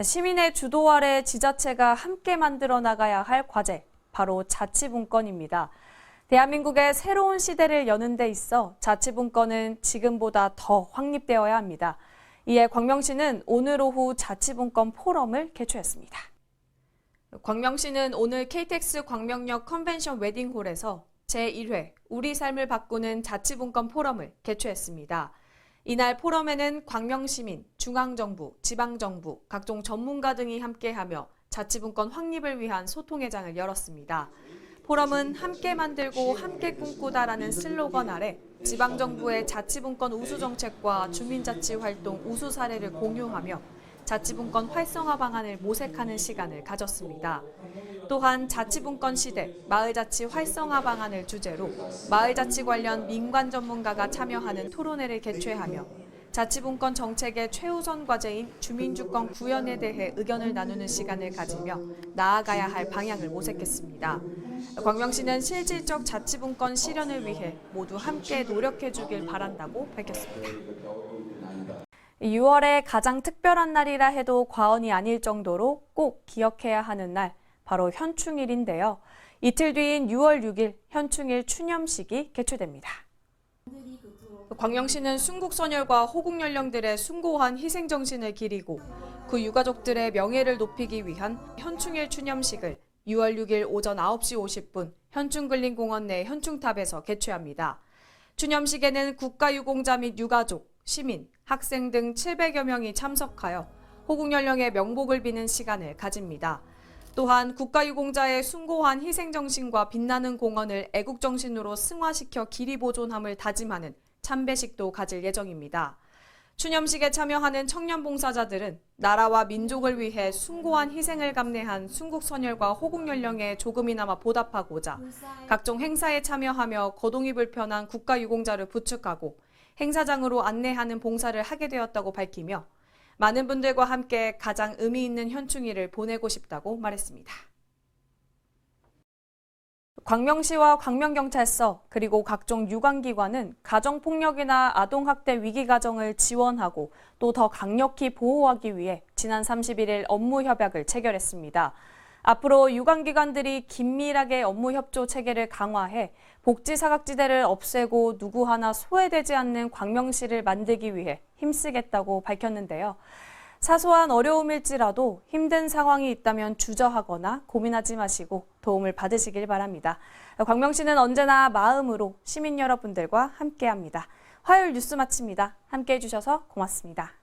시민의 주도 아래 지자체가 함께 만들어 나가야 할 과제, 바로 자치분권입니다. 대한민국의 새로운 시대를 여는 데 있어 자치분권은 지금보다 더 확립되어야 합니다. 이에 광명시는 오늘 오후 자치분권 포럼을 개최했습니다. 광명시는 오늘 KTX 광명역 컨벤션 웨딩홀에서 제1회 우리 삶을 바꾸는 자치분권 포럼을 개최했습니다. 이날 포럼에는 광명시민, 중앙정부, 지방정부, 각종 전문가 등이 함께하며 자치분권 확립을 위한 소통회장을 열었습니다. 포럼은 함께 만들고 함께 꿈꾸다라는 슬로건 아래 지방정부의 자치분권 우수 정책과 주민자치 활동 우수 사례를 공유하며 자치분권 활성화 방안을 모색하는 시간을 가졌습니다. 또한 자치분권 시대 마을자치 활성화 방안을 주제로 마을자치 관련 민관 전문가가 참여하는 토론회를 개최하며 자치분권 정책의 최우선 과제인 주민주권 구현에 대해 의견을 나누는 시간을 가지며 나아가야 할 방향을 모색했습니다. 광명시는 실질적 자치분권 실현을 위해 모두 함께 노력해 주길 바란다고 밝혔습니다. 6월에 가장 특별한 날이라 해도 과언이 아닐 정도로 꼭 기억해야 하는 날, 바로 현충일인데요. 이틀 뒤인 6월 6일 현충일 추념식이 개최됩니다. 광명시는 순국선열과 호국연령들의 숭고한 희생정신을 기리고 그 유가족들의 명예를 높이기 위한 현충일 추념식을 6월 6일 오전 9시 50분 현충근린공원 내 현충탑에서 개최합니다. 추념식에는 국가유공자 및 유가족, 시민, 학생 등 700여 명이 참석하여 호국연령의 명복을 비는 시간을 가집니다. 또한 국가유공자의 숭고한 희생정신과 빛나는 공헌을 애국정신으로 승화시켜 길이 보존함을 다짐하는 참배식도 가질 예정입니다. 추념식에 참여하는 청년 봉사자들은 나라와 민족을 위해 숭고한 희생을 감내한 순국선열과 호국연령에 조금이나마 보답하고자 각종 행사에 참여하며 거동이 불편한 국가유공자를 부축하고 행사장으로 안내하는 봉사를 하게 되었다고 밝히며 많은 분들과 함께 가장 의미 있는 현충일을 보내고 싶다고 말했습니다. 광명시와 광명경찰서 그리고 각종 유관기관은 가정폭력이나 아동학대 위기 가정을 지원하고 또 더 강력히 보호하기 위해 지난 31일 업무 협약을 체결했습니다. 앞으로 유관기관들이 긴밀하게 업무 협조 체계를 강화해 복지 사각지대를 없애고 누구 하나 소외되지 않는 광명시를 만들기 위해 힘쓰겠다고 밝혔는데요. 사소한 어려움일지라도 힘든 상황이 있다면 주저하거나 고민하지 마시고 도움을 받으시길 바랍니다. 광명시는 언제나 마음으로 시민 여러분들과 함께합니다. 화요일 뉴스 마칩니다. 함께해 주셔서 고맙습니다.